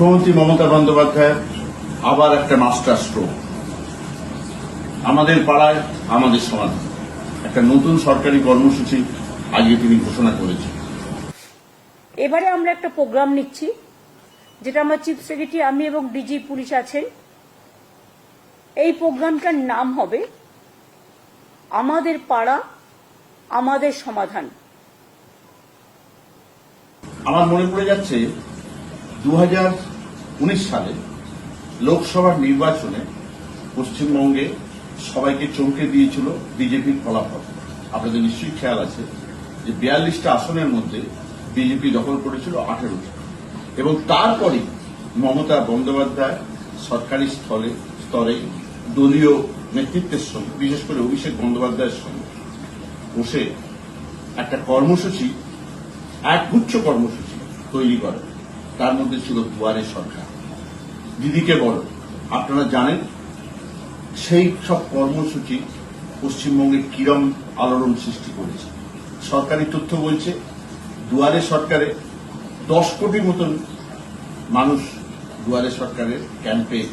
মুখ্যমন্ত্রী মমতা বন্দ্যোপাধ্যায়ের আবার একটা মাস্টার স্ট্রোক আমাদের পাড়ায় আমাদের সমাজ। একটা নতুন সরকারি কর্মসূচি আজকে তিনি ঘোষণা করেছেন। এবারে আমরা একটা প্রোগ্রাম নিচ্ছি যেটা আমার চিফ সেক্রেটারি আমি এবং ডিজি পুলিশ আছেন। এই প্রোগ্রামটার নাম হবে আমাদের পাড়া আমাদের সমাধান। আমার মনে পড়ে যাচ্ছে দু হাজার সালে লোকসভার নির্বাচনে পশ্চিমবঙ্গে সবাইকে চমকে দিয়েছিল বিজেপির ফলাফল। আপনাদের নিশ্চয়ই খেয়াল আছে যে বিয়াল্লিশটা আসনের মধ্যে বিজেপি দখল করেছিল আঠেরোটি। এবং তারপরে মমতা বন্দ্যোপাধ্যায় সরকারি স্থলে, স্তরে দলীয় নেতৃত্বের সঙ্গে, বিশেষ করে অভিষেক বন্দ্যোপাধ্যায়ের সঙ্গে বসে একটা কর্মসূচি, একগুচ্ছ কর্মসূচি তৈরি করে। তার মধ্যে ছিল দুয়ারে সরকার। দিদিকে বড় আপনারা জানেন? সেই সব কর্মসূচি পশ্চিমবঙ্গে কিরম আলোড়ন সৃষ্টি করেছে। সরকারি তথ্য বলছে, দুয়ারে সরকারে দশ কোটি মতন মানুষ দুয়ারে সরকারের ক্যাম্পে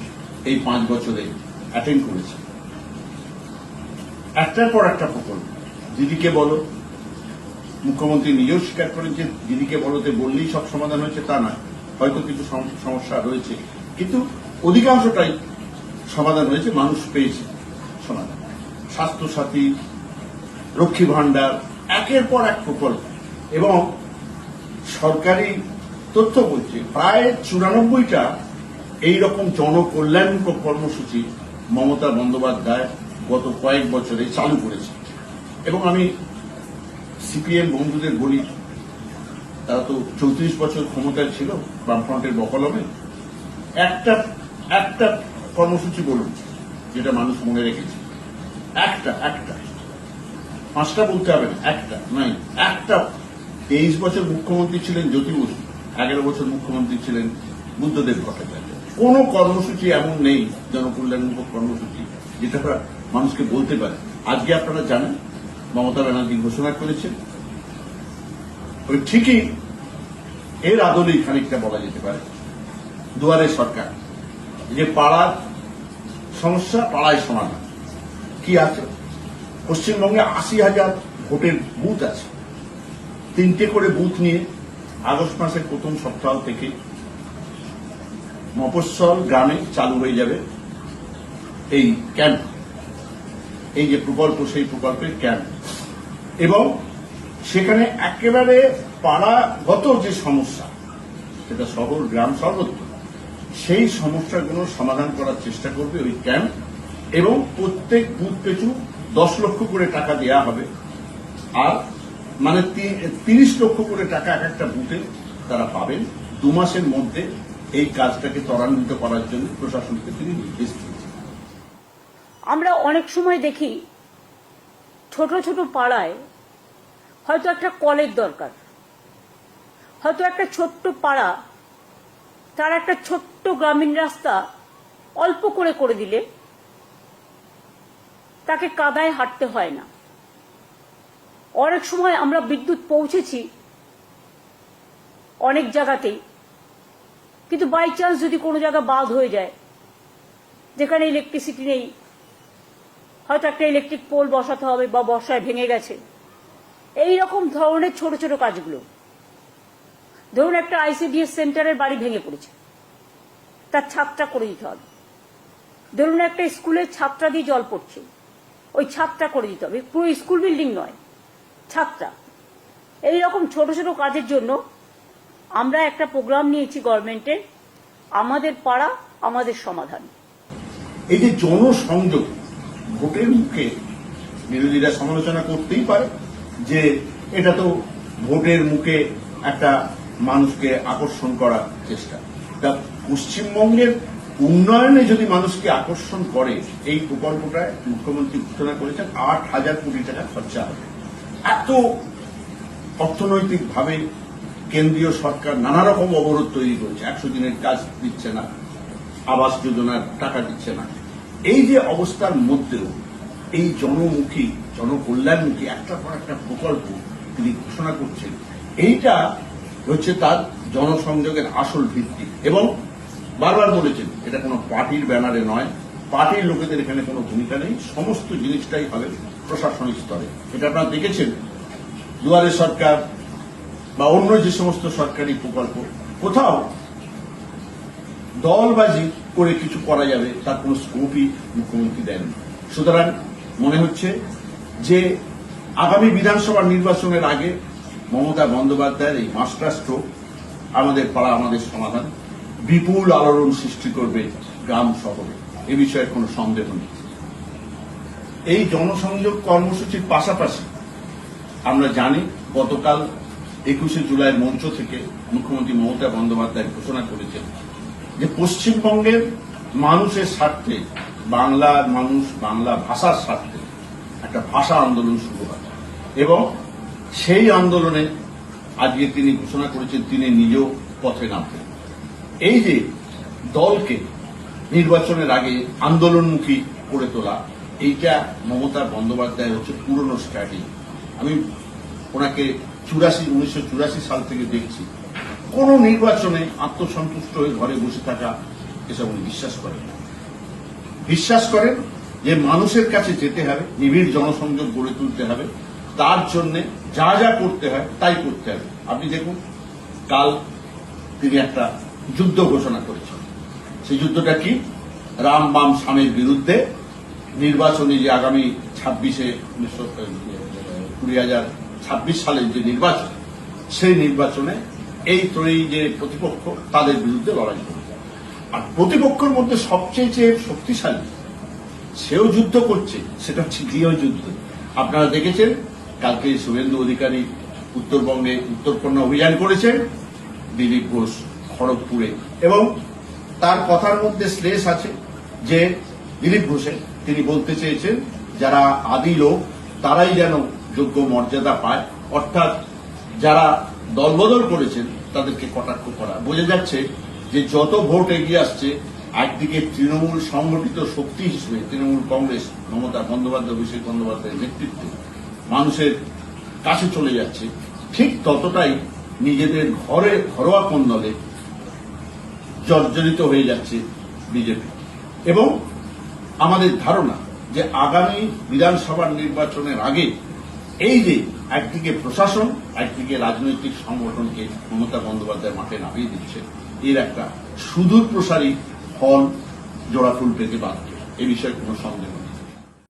এই পাঁচ বছরে অ্যাটেন্ড করেছে। একটার পর একটা প্রকল্প। দিদিকে বলো, মুখ্যমন্ত্রী নিজেও স্বীকার করেন যে দিদিকে বলতে বললেই সব সমাধান হয়েছে তা না হয়তো কিছু সম- সমস্যা রয়েছে। কিন্তু অধিকাংশটাই সমাধান হয়েছে, মানুষ পেয়েছে সমাধান। স্বাস্থ্যসাথী, রক্ষী ভাণ্ডার, একের পর এক প্রকল্প। এবং সরকারি তথ্য বলছে, প্রায় চুরানব্বইটা এইরকম জনকল্যাণ কর্মসূচি মমতা বন্দ্যোপাধ্যায় গত কয়েক বছরে চালু করেছে। এবং আমি সিপিএম বন্ধুদের বলি, তারা তো চৌত্রিশ বছর ক্ষমতায় ছিল, বামফ্রন্টের বকলমে। একটা একটা কর্মসূচি বলুন, যেটা মানুষ মনে রেখেছে। একটা একটা। পাঁচটা বলতে হবে না, একটা নাই একটা। তেইশ বছর মুখ্যমন্ত্রী ছিলেন জ্যোতি বসু এগারো বছর মুখ্যমন্ত্রী ছিলেন বুদ্ধদেব ভট্টাচার্য। কোন কর্মসূচি এমন নেই জনকল্যাণমূলক কর্মসূচি, যেটা মানুষকে বলতে পারে। আজকে আপনারা জানেন, মমতা ব্যানার্জি ঘোষণা করেছেন। ওই ঠিকই এর আদলেই খানিকটা বলা যেতে পারে। দুয়ারে সরকার। যে পাড়ার সমস্যা, পাড়ায় সমাধান। কি আছে? পশ্চিমবঙ্গে আশি হাজার ভোটের বুথ আছে। তিনটে করে বুথ নিয়ে আগস্ট মাসের প্রথম সপ্তাহ থেকে মফস্বল গ্রামে চালু হয়ে যাবে এই ক্যাম্প। এই যে প্রকল্প, সেই প্রকল্পের ক্যাম্প। এবং সেখানে একেবারে পাড়াগত যে সমস্যা, সেটা শহর, গ্রাম সর্বত্র। সেই সমস্যাগুলো সমাধান করার চেষ্টা করবে ওই ক্যাম্প এবং প্রত্যেক বুথ পিছু দশ লক্ষ করে টাকা দেয়া হবে। আর মানে তিরিশ লক্ষ করে টাকা এক একটা বুথে তারা পাবেন। দু মাসের মধ্যে এই কাজটাকে ত্বরান্বিত করার জন্য প্রশাসনকে তিনি নির্দেশ দিয়েছেন। আমরা অনেক সময় দেখি ছোট ছোট পাড়ায় হয়তো একটা কলের দরকার, হয়তো একটা ছোট্ট পাড়া তার একটা ছোট্ট গ্রামীণ রাস্তা অল্প করে করে দিলে তাকে কাদায় হাঁটতে হয় না। অনেক সময় আমরা বিদ্যুৎ পৌঁছেছি অনেক জায়গাতেই, কিন্তু বাই চান্স যদি কোনো জায়গা বাদ হয়ে যায়, যেখানে ইলেকট্রিসিটি নেই, হয়তো একটা ইলেকট্রিক পোল বসাতে হবে বা বর্ষায় ভেঙে গেছে। এই রকম ধরনের ছোট ছোট কাজগুলো ধরুন একটা আইসিডিএস সেন্টারের বাড়ি ভেঙে পড়েছে। তার ছাদটা করে দিতে হবে। ধরুন একটা স্কুলের ছাদটা দিয়ে জল পড়ছে। ওই ছাদটা করে দিতে হবে। পুরো স্কুল বিল্ডিং নয়, ছাদটা। এই রকম ছোট ছোট কাজের জন্য আমরা একটা প্রোগ্রাম নিয়েছি গভর্নমেন্টের। আমাদের পাড়া, আমাদের সমাধান। এই যে জনসংযোগ, ভোটের মুখে বিরোধীরা সমালোচনা করতেই পারে যে এটা তো ভোটের মুখে একটা মানুষকে আকর্ষণ করার চেষ্টা। তা পশ্চিমবঙ্গের উন্নয়নে যদি মানুষকে আকর্ষণ করে, এই প্রকল্পটায় মুখ্যমন্ত্রী ঘোষণা করেছেন আট হাজার কোটি টাকা খরচা হবে। এত অর্থনৈতিকভাবে কেন্দ্রীয় সরকার নানা রকম অবরোধ তৈরি করেছে। একশো দিনের কাজ দিচ্ছে না, আবাস যোজনার টাকা দিচ্ছে না। এই যে অবস্থার মধ্যেও এই জনমুখী, জনকল্যাণমুখী একটার পর একটা প্রকল্প তিনি ঘোষণা করছেন, এইটা হচ্ছে তার জনসংযোগের আসল ভিত্তি। এবং বারবার বলেছেন, এটা কোনো পার্টির ব্যানারে নয়। পার্টির লোকেদের এখানে কোনো ভূমিকা নেই। সমস্ত জিনিসটাই হবে প্রশাসনিক স্তরে। এটা আপনারা দেখেছেন, দুয়ারে সরকার বা অন্য যে সমস্ত সরকারি প্রকল্প, কোথাও দলবাজি করে কিছু করা যাবে, তার কোনো স্কোপই মুখ্যমন্ত্রী দেন সুতরাং মনে হচ্ছে যে আগামী বিধানসভা নির্বাচনের আগে মমতা বন্দ্যোপাধ্যায়ের এই মাস্টার স্ট্রোক আমাদের পাড়া, আমাদের সমাধান। বিপুল আলোড়ন সৃষ্টি করবে গ্রাম শহরে। এ বিষয়ে কোনো সন্দেহ নেই। এই জনসংযোগ কর্মসূচির পাশাপাশি আমরা জানি গতকাল একুশে জুলাই মঞ্চ থেকে মুখ্যমন্ত্রী মমতা বন্দ্যোপাধ্যায় ঘোষণা করেছেন যে পশ্চিমবঙ্গের মানুষের স্বার্থে, বাংলার মানুষ বাংলা ভাষার স্বার্থে একটা ভাষা আন্দোলন শুরু হয়। এবং সেই আন্দোলনে আজকে তিনি ঘোষণা করেছেন, তিনি নিজেও পথে নামবেন এই যে দলকে নির্বাচনের আগে আন্দোলনমুখী করে তোলা, এইটা মমতা বন্দ্যোপাধ্যায় হচ্ছে পুরনো স্ট্র্যাটেজি আমি ওনাকে চুরাশি, উনিশশো সাল থেকে দেখছি। কোন নির্বাচনে আত্মসন্তুষ্ট হয়ে ঘরে বসে থাকা এসব উনি বিশ্বাস করেন বিশ্বাস করেন যে মানুষের কাছে যেতে হবে, নিবিড় জনসংযোগ গড়ে তুলতে হবে। তার জন্য যা যা করতে হয় তাই করতে হবে। আপনি দেখুন, কাল তিনি একটা যুদ্ধ ঘোষণা করেছেন। সেই যুদ্ধটা কি? রাম বাম স্বামীর বিরুদ্ধে নির্বাচনী যে আগামী ছাব্বিশে উনিশশো কুড়ি হাজার ছাব্বিশ সালের যে নির্বাচন, সেই নির্বাচনে এই ত্রয়ী যে প্রতিপক্ষ, তাদের বিরুদ্ধে লড়াই করবে। আর প্রতিপক্ষের মধ্যে সবচেয়ে যে শক্তিশালী, সেও যুদ্ধ করছে, সেটা হচ্ছে গৃহ যুদ্ধ। আপনারা দেখেছেন কালকে শুভেন্দু অধিকারী উত্তরবঙ্গে উত্তরকন্যা অভিযান করেছেন দিলীপ ঘোষ খড়গপুরে। এবং তার কথার মধ্যে শ্লেষ আছে যে, দিলীপ ঘোষে তিনি বলতে চেয়েছেন, যারা আদি লোক, তারাই যেন যোগ্য মর্যাদা পায়। অর্থাৎ যারা দলবদল করেছেন, তাদেরকে কটাক্ষ করা। বোঝা যাচ্ছে যে, যত ভোট এগিয়ে আসছে, একদিকে তৃণমূল সংগঠিত শক্তি হিসেবে, তৃণমূল কংগ্রেস, মমতা বন্দ্যোপাধ্যায়, অভিষেক বন্দ্যোপাধ্যায়ের নেতৃত্বে মানুষের কাছে চলে যাচ্ছে, ঠিক ততটাই নিজেদের ঘরে ঘরোয়া কন্দলে জর্জরিত হয়ে যাচ্ছে বিজেপি এবং আমাদের ধারণা যে আগামী বিধানসভার নির্বাচনের আগে এই যে একদিকে প্রশাসন, একদিকে রাজনৈতিক সংগঠনকে মমতা বন্দ্যোপাধ্যায় মাঠে নামিয়ে দিচ্ছে, এর একটা সুদূর প্রসারী ফল জোড়াফুল পেতে বাধ্য এ বিষয়ে কোনো সন্দেহ।